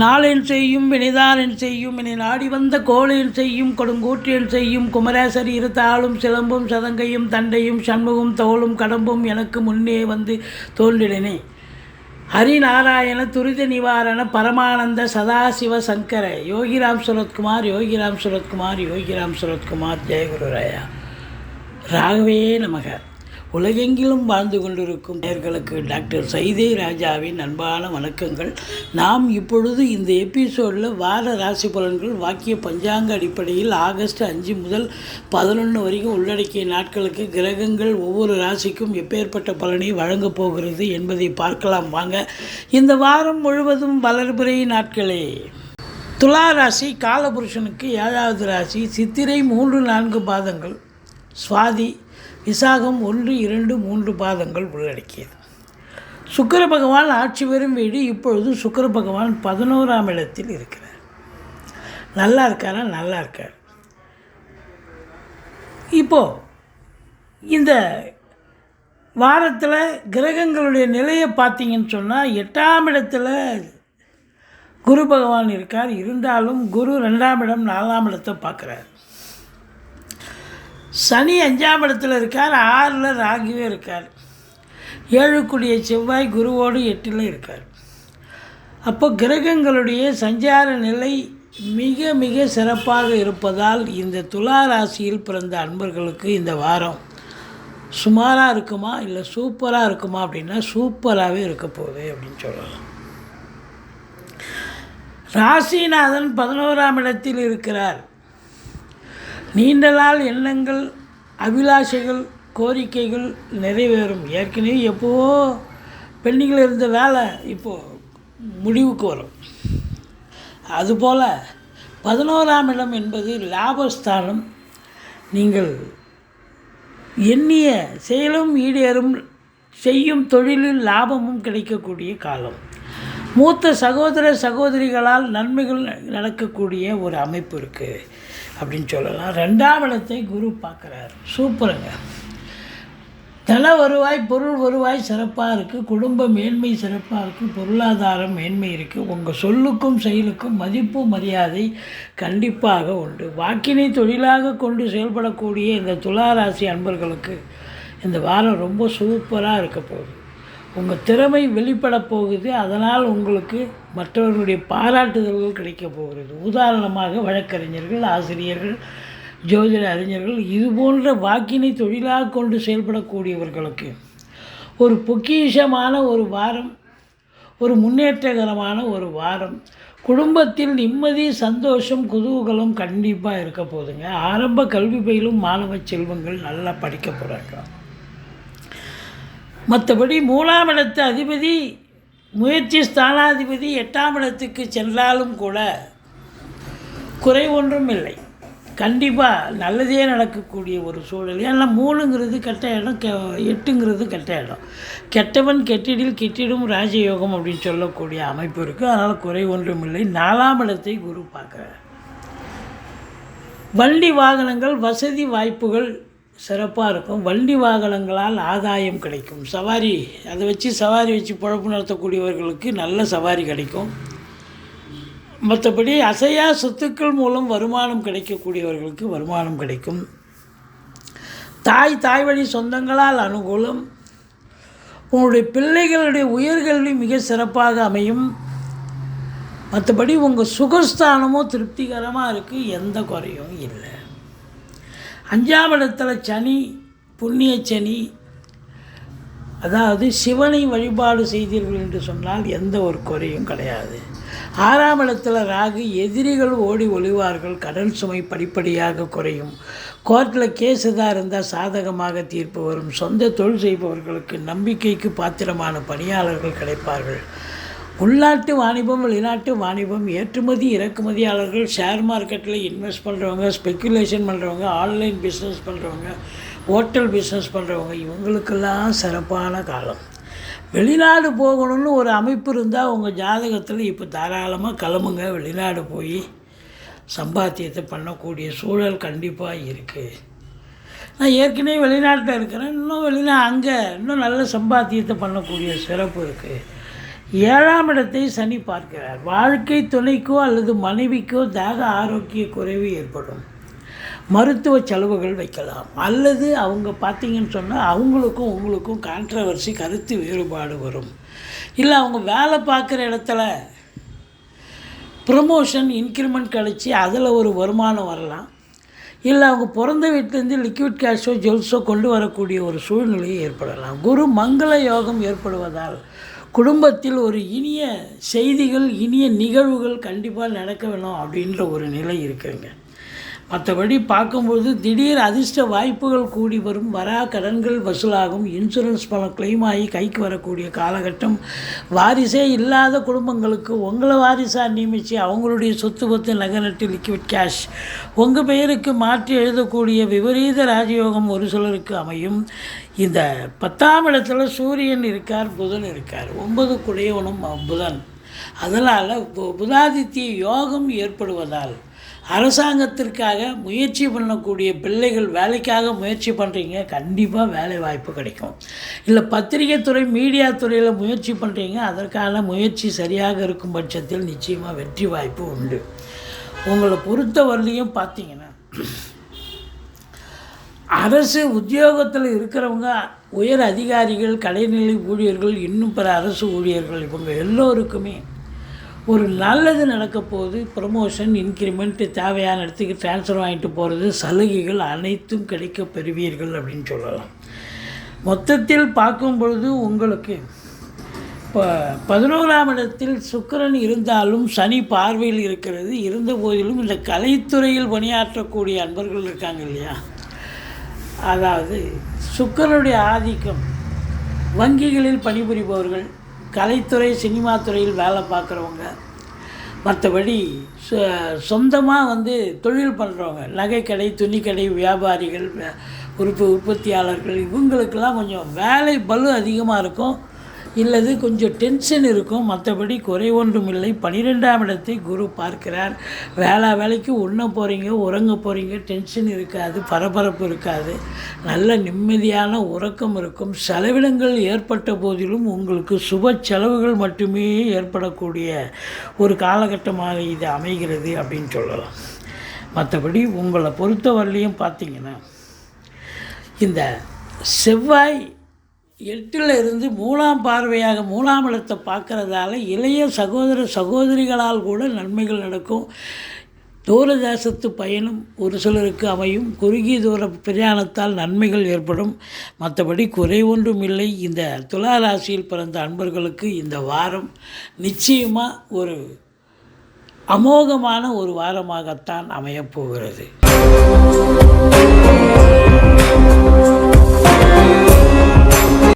நாளின் செய்யும் வினைதானென் செய்யும் இனி நாடி வந்த கோளென் செய்யும் கொடுங்கூற்றென் செய்யும் குமரேசர் இருத்தாளும் சிலம்பும் சதங்கையும் தண்டையும் சண்முகம் தோளும் கடம்பும் எனக்கு முன்னே வந்து தோன்றினே ஹரிநாராயண துரித நிவாரண பரமானந்த சதாசிவ சங்கர. யோகிராம் சுரத்குமார் யோகிராம் சுரத்குமார் யோகிராம் சுரத்குமார் ஜெயகுருராயா ராகவே நமக. உலகெங்கிலும் வாழ்ந்து கொண்டிருக்கும் நேர்களுக்கு டாக்டர் சைதே ராஜாவின் அன்பான வணக்கங்கள். நாம் இப்பொழுது இந்த எபிசோடில் வார ராசி பலன்கள் வாக்கிய பஞ்சாங்க அடிப்படையில் ஆகஸ்ட் அஞ்சு முதல் பதினொன்று வரைக்கும் உள்ளடக்கிய நாட்களுக்கு கிரகங்கள் ஒவ்வொரு ராசிக்கும் எப்பேற்பட்ட பலனை வழங்கப் போகிறது என்பதை பார்க்கலாம். வாங்க இந்த வாரம் முழுவதும் வளர்பிறை நாட்களே. துலா ராசி காலபுருஷனுக்கு ஏழாவது ராசி சித்திரை மூன்று நான்கு பாதங்கள் சுவாதி விசாகம் ஒன்று இரண்டு மூன்று பாதங்கள் உள்ளடக்கியது. சுக்கிர பகவான் ஆட்சி பெறும் வீடு இப்பொழுது சுக்கிர பகவான் பதினோராம் இடத்தில் இருக்கிறார். நல்லா இருக்காரா? நல்லா இருக்கார். இப்போது இந்த வாரத்தில் கிரகங்களுடைய நிலையை பார்த்தீங்கன்னு சொன்னால் எட்டாம் இடத்துல குரு பகவான் இருக்கார். இருந்தாலும் குரு ரெண்டாம் இடம் நாலாம் இடத்தை பார்க்குறார். சனி அஞ்சாம் இடத்துல இருக்கார் ஆறில் ராகுவே இருக்கார். ஏழுக்குடிய செவ்வாய் குருவோடு எட்டில் இருக்கார். அப்போ கிரகங்களுடைய சஞ்சார நிலை மிக மிக சிறப்பாக இருப்பதால் இந்த துலா ராசியில் பிறந்த அன்பர்களுக்கு இந்த வாரம் சுமாராக இருக்குமா இல்லை சூப்பராக இருக்குமா அப்படின்னா சூப்பராகவே இருக்க போகுது அப்படின்னு சொல்லலாம். ராசிநாதன் பதினோராம் இடத்தில் இருக்கிறார். நீண்ட நாள் எண்ணங்கள் அபிலாஷைகள் கோரிக்கைகள் நிறைவேறும். ஏற்கனவே எப்போவோ பெண்டிங்கில் இருந்த வேலை இப்போது முடிவுக்கு வரும். அதுபோல் பதினோராம் இடம் என்பது லாபஸ்தானம். நீங்கள் எண்ணிய செயலும் ஈடேறும் செய்யும் தொழிலில் லாபமும் கிடைக்கக்கூடிய காலம். மூத்த சகோதர சகோதரிகளால் நன்மைகள் நடக்கக்கூடிய ஒரு அமைப்பு இருக்குது அப்படின்னு சொல்லலாம். ரெண்டாம் இடத்தை குரு பார்க்குறாரு. சூப்பருங்க. தன வருவாய் பொருள் வருவாய் சிறப்பாக இருக்குது குடும்ப மேன்மை சிறப்பாக இருக்குது பொருளாதாரம் மேன்மை இருக்குது உங்கள் சொல்லுக்கும் செயலுக்கும் மதிப்பு மரியாதை கண்டிப்பாக உண்டு. வாக்கினை தொழிலாக கொண்டு செயல்படக்கூடிய இந்த துளாராசி அன்பர்களுக்கு இந்த வாரம் ரொம்ப சூப்பராக இருக்க போகுது. உங்கள் திறமை வெளிப்பட போகுது அதனால் உங்களுக்கு மற்றவர்களுடைய பாராட்டுதல்கள் கிடைக்க போகிறது. உதாரணமாக வழக்கறிஞர்கள் ஆசிரியர்கள் ஜோதிட அறிஞர்கள் இது போன்ற வாக்கினை தொழிலாக கொண்டு செயல்படக்கூடியவர்களுக்கு ஒரு பொக்கிஷமான ஒரு வாரம் ஒரு முன்னேற்றகரமான ஒரு வாரம் குடும்பத்தில் நிம்மதி சந்தோஷம் குதூகலம் கண்டிப்பாக இருக்க போதுங்க ஆரம்ப கல்வி பயிலும் மாணவ செல்வங்கள் நல்லா படிக்க போகிறாங்க மற்றபடி மூணாம் இடத்து அதிபதி முயற்சி ஸ்தானாதிபதி எட்டாம் இடத்துக்கு சென்றாலும் கூட குறை ஒன்றும் இல்லை. கண்டிப்பாக நல்லதே நடக்கக்கூடிய ஒரு சூழல். ஏன்னா மூணுங்கிறது கெட்ட இடம் கெ எட்டுங்கிறது கெட்ட இடம். கெட்டவன் கெட்டிடில் கெட்டிடும் ராஜயோகம் அப்படின்னு சொல்லக்கூடிய அமைப்பு இருக்குது அதனால் குறை ஒன்றும் இல்லை. நாலாம் இடத்தை குரு பார்க்குறார். வண்டி வாகனங்கள் வசதி வாய்ப்புகள் சிறப்பாக இருக்கும். வண்டி வாகனங்களால் ஆதாயம் கிடைக்கும். சவாரி அதை வச்சு சவாரி வச்சு பொழப்பு நடத்தக்கூடியவர்களுக்கு நல்ல சவாரி கிடைக்கும். மற்றபடி அசையா சொத்துக்கள் மூலம் வருமானம் கிடைக்கக்கூடியவர்களுக்கு வருமானம் கிடைக்கும். தாய் தாய் வழி சொந்தங்களால் அனுகூலம். உங்களுடைய பிள்ளைகளுடைய உயர்கல்வி மிக சிறப்பாக அமையும். மற்றபடி உங்கள் சுகஸ்தானமும் திருப்திகரமாக இருக்குது எந்த குறையும் இல்லை. அஞ்சாம் இடத்துல சனி புண்ணிய சனி அதாவது சிவனை வழிபாடு செய்தீர்கள் என்று சொன்னால் எந்த ஒரு குறையும் கிடையாது. ஆறாம் இடத்துல ராகு எதிரிகள் ஓடி ஒளிவார்கள் கடன் சுமை படிப்படியாக குறையும். கோர்ட்டில் கேஸ் எதாக இருந்தால் சாதகமாக தீர்ப்பு வரும். சொந்த தொழில் செய்பவர்களுக்கு நம்பிக்கைக்கு பாத்திரமான பணியாளர்கள் கிடைப்பார்கள். உள்நாட்டு வாணிபம் வெளிநாட்டு வாணிபம் ஏற்றுமதி இறக்குமதியாளர்கள் ஷேர் மார்க்கெட்டில் இன்வெஸ்ட் பண்ணுறவங்க ஸ்பெக்குலேஷன் பண்ணுறவங்க ஆன்லைன் பிஸ்னஸ் பண்ணுறவங்க ஹோட்டல் பிஸ்னஸ் பண்ணுறவங்க இவங்களுக்கெல்லாம் சிறப்பான காலம். வெளிநாடு போகணும்னு ஒரு அமைப்பு இருந்தால் உங்கள் ஜாதகத்தில் இப்போ தாராளமாக கிளம்புங்க. வெளிநாடு போய் சம்பாத்தியத்தை பண்ணக்கூடிய சூழல் கண்டிப்பாக இருக்குது நான் ஏற்கனவே வெளிநாட்டில் இருக்கிறேன். இன்னும் வெளிநா அங்கே இன்னும் நல்ல சம்பாத்தியத்தை பண்ணக்கூடிய சிறப்பு இருக்குது ஏழாம் இடத்தை சனி பார்க்கிறார். வாழ்க்கை துணைக்கோ அல்லது மனைவிக்கோ தாக ஆரோக்கிய குறைவு ஏற்படும். மருத்துவ செலவுகள் வைக்கலாம். அல்லது அவங்க பார்த்தீங்கன்னு சொன்னால் அவங்களுக்கும் உங்களுக்கும் கான்ட்ரவர்சி கருத்து வேறுபாடு வரும். இல்லை அவங்க வேலை பார்க்குற இடத்துல ப்ரமோஷன் இன்க்ரிமெண்ட் கிடச்சி அதில் ஒரு வருமானம் வரலாம். இல்லை அவங்க பிறந்த வீட்டிலேருந்து லிக்விட் கேஷோ ஜுவல்ஸோ கொண்டு வரக்கூடிய ஒரு சூழ்நிலை ஏற்படலாம். குரு மங்கள யோகம் ஏற்படுவதால் குடும்பத்தில் ஒரு இனிய செய்திகள் இனிய நிகழ்வுகள் கண்டிப்பாக நடக்க வேணும் அப்படின்ற ஒரு நிலை இருக்குதுங்க மற்றபடி பார்க்கும்போது திடீர் அதிர்ஷ்ட வாய்ப்புகள் கூடி வரும். வரா கடன்கள் வசூலாகும். இன்சூரன்ஸ் பணம் கிளைம் ஆகி கைக்கு வரக்கூடிய காலகட்டம். வாரிசே இல்லாத குடும்பங்களுக்கு உங்களை வாரிசாக நியமித்து அவங்களுடைய சொத்து பத்து நகை நட்டு லிக்விட் கேஷ் உங்கள் பெயருக்கு மாற்றி எழுதக்கூடிய விபரீத ராஜயோகம் ஒரு சிலருக்கு அமையும். இந்த பத்தாம் இடத்துல சூரியன் இருக்கார் புதன் இருக்கார். ஒன்பது குடையவனும் புதன். அதனால் பு- புதாதித்ய யோகம் ஏற்படுவதால் அரசாங்கத்திற்காக முயற்சி பண்ணக்கூடிய பிள்ளைகள் வேலைக்காக முயற்சி பண்ணுறீங்க கண்டிப்பாக வேலை வாய்ப்பு கிடைக்கும். இல்லை பத்திரிகை துறை மீடியா துறையில் முயற்சி பண்ணுறீங்க அதற்கான முயற்சி சரியாக இருக்கும் பட்சத்தில் நிச்சயமாக வெற்றி வாய்ப்பு உண்டு. உங்களை பொறுத்த வரலையும் பார்த்தீங்கன்னா அரசு உத்தியோகத்தில் இருக்கிறவங்க உயர் அதிகாரிகள் கடைநிலை ஊழியர்கள் இன்னும் பிற அரசு ஊழியர்கள் இவங்க எல்லோருக்குமே ஒரு நல்லது நடக்க போகுது ப்ரொமோஷன் இன்க்ரிமெண்ட் தேவையான இடத்துக்கு ட்ரான்ஸ்ஃபர் வாங்கிட்டு போகிறது சலுகைகள் அனைத்தும் கிடைக்க பெறுவீர்கள் அப்படின்னு சொல்லலாம். மொத்தத்தில் பார்க்கும் பொழுது உங்களுக்கு இப்போ பதினோராம் இடத்தில் சுக்கரன் இருந்தாலும் சனி பார்வையில் இருக்கிறது. இருந்த போதிலும் இந்த கலைத்துறையில் பணியாற்றக்கூடிய அன்பர்கள் இருக்காங்க இல்லையா? அதாவது சுக்கரனுடைய ஆதிக்கம் வங்கிகளில் பணிபுரிபவர்கள் கலைத்துறை சினிமா துறையில் வேலை பார்க்குறவங்க. மற்றபடி சொந்தமாக வந்து தொழில் பண்ணுறவங்க நகைக்கடை துணிக்கடை வியாபாரிகள் உறுப்பு உற்ப உற்பத்தியாளர்கள் இவங்களுக்கெல்லாம் கொஞ்சம் வேலை பலு அதிகமாக இருக்கும். இல்லது கொஞ்சம் டென்ஷன் இருக்கும். மற்றபடி குறை ஒன்றும் இல்லை. பன்னிரெண்டாம் இடத்தை குரு பார்க்கிறார். வேலை வேலைக்கு உண்ண போகிறீங்க உறங்க போகிறீங்க டென்ஷன் இருக்காது பரபரப்பு இருக்காது. நல்ல நிம்மதியான உறக்கம் இருக்கும். செலவினங்கள் ஏற்பட்ட போதிலும் உங்களுக்கு சுப செலவுகள் மட்டுமே ஏற்படக்கூடிய ஒரு காலகட்டமாக இது அமைகிறது அப்படின்னு சொல்லலாம். மற்றபடி உங்களை பொறுத்தவரையிலையும் பார்த்தீங்கன்னா இந்த செவ்வாய் எட்டில் இருந்து மூலாம் பார்வையாக மூலாம் இடத்தை பார்க்குறதால இளைய சகோதர சகோதரிகளால் கூட நன்மைகள் நடக்கும். தூரதேசத்து பயணம் ஒரு சிலருக்கு அமையும். குறுகிய தூர பிரயாணத்தால் நன்மைகள் ஏற்படும். மற்றபடி குறை ஒன்றும் இல்லை. இந்த துலா ராசியில் பிறந்த அன்பர்களுக்கு இந்த வாரம் நிச்சயமாக ஒரு அமோகமான ஒரு வாரமாகத்தான் அமையப்போகிறது